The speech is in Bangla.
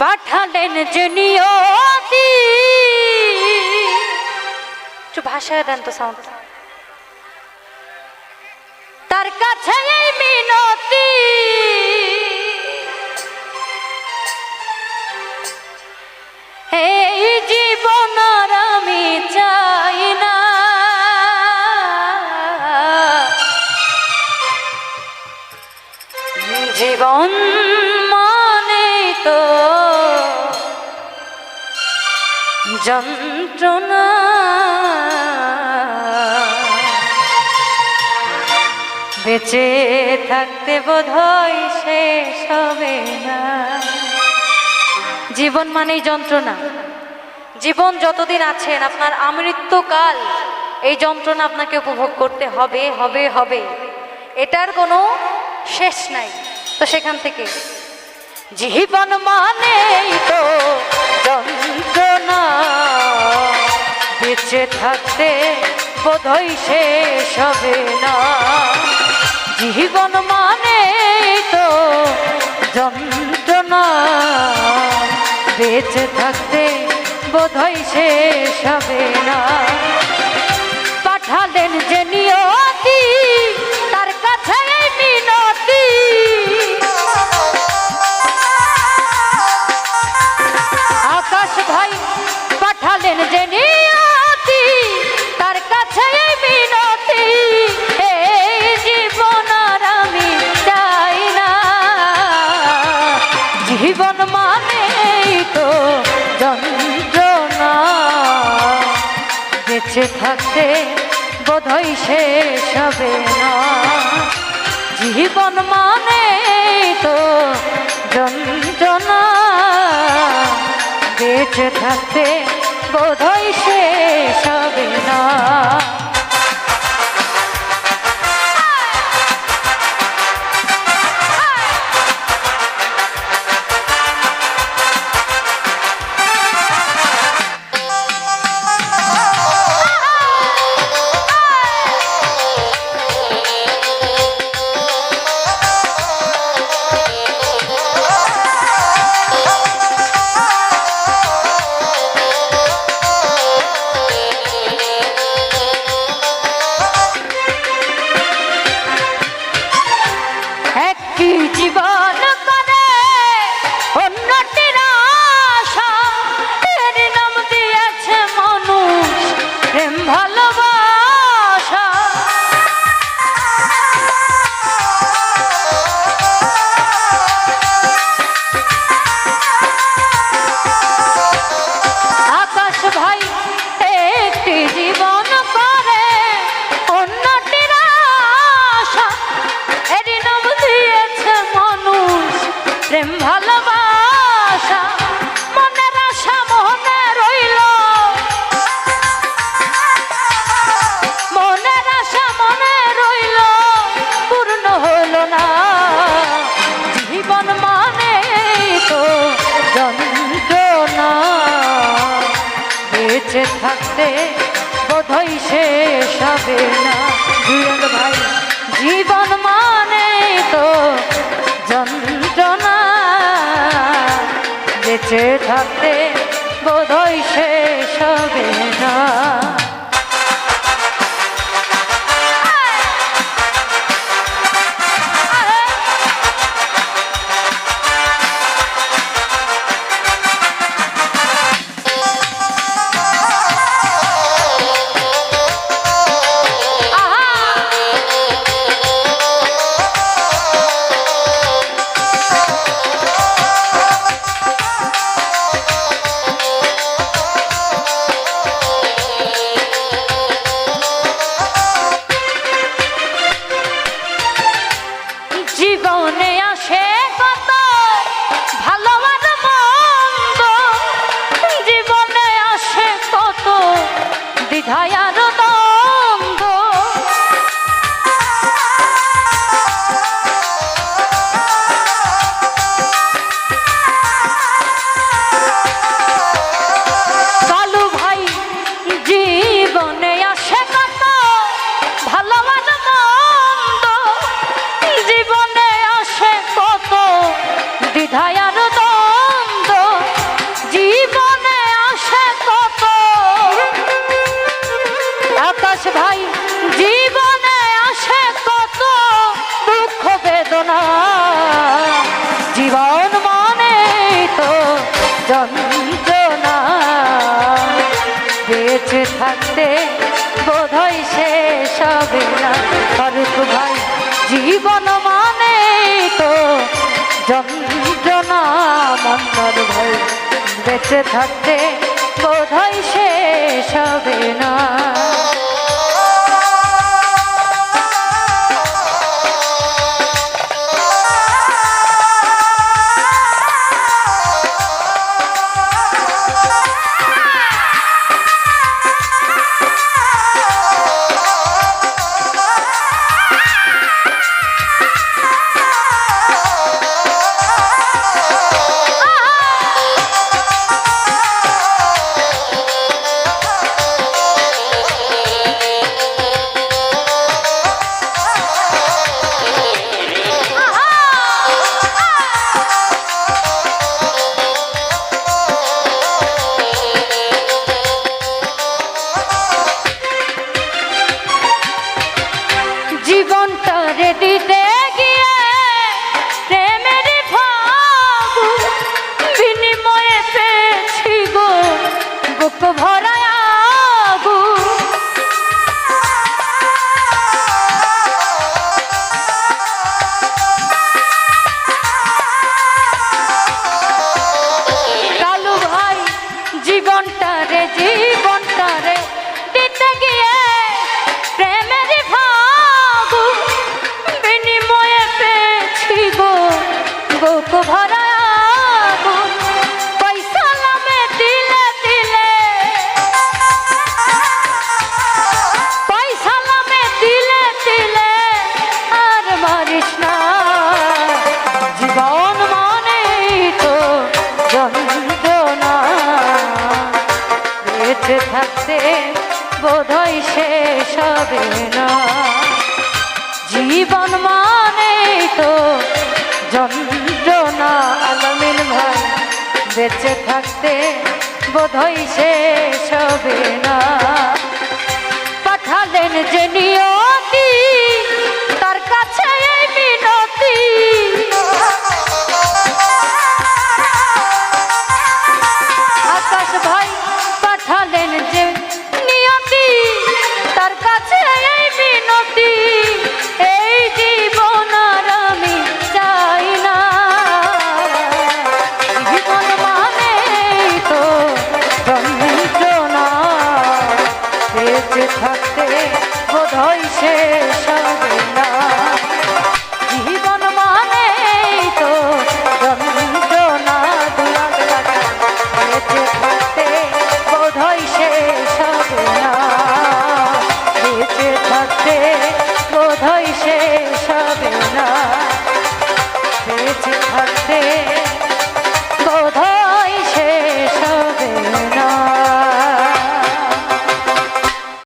পাঠালেন জুনিয়তি নিয়তি একটু ভাষায় দেন তো সাউন্ড তার কাছে মিনতি। যন্ত্রণা। বেঁচে থাকতে বোধ হয় শেষ হবে না। জীবন মানেই যন্ত্রণা। জীবন যতদিন আছেন, আপনার আমৃত্যুকাল, এই যন্ত্রণা আপনাকে উপভোগ করতে হবে হবে হবে। এটার কোনো শেষ নাই। তো সেখান থেকে, জীবন মানেই তো যন্ত্রণা। বেঁচে থাকতে বোধই শেষ হবে না। জীবন মানে তো যন্ত্রণা। বেঁচে থাকতে বোধই শেষ হবে না। বেঁচে থাকতে বোধই শেষ হবে না। জীবন মানে তো যন্ত্রণা। বেঁচে থাকতে বোধই শেষ হবে না। একটি জীবন বেঁচে থাকতে বোধই শেষ হবে না। ভাই, জীবন মানে তো যন্ত্রণা। বেঁচে থাকতে বোধই শেষ হবে না। আকাশ ভাই, জীবনে আসে কত দুঃখ বেদনা। জীবন মানে তো যন্ত্রণা। বেঁচে থাকতে বোধই শেষ সবে না। ফারুক ভাই, জীবন মানে তো যন্ত্রণা। মন্দর ভাই, বেঁচে থাকতে বোধই শেষ সবে না। হবে না জীবন মানে তো যন্ত্রণা আলমিন ভাই। বেঁচে থাকতে বোধই শেষ হবে না। পাঠালেন যে নিয়তি, তার কাছে এই মিনতি। থাকতে বোধ হয় সে সবে না।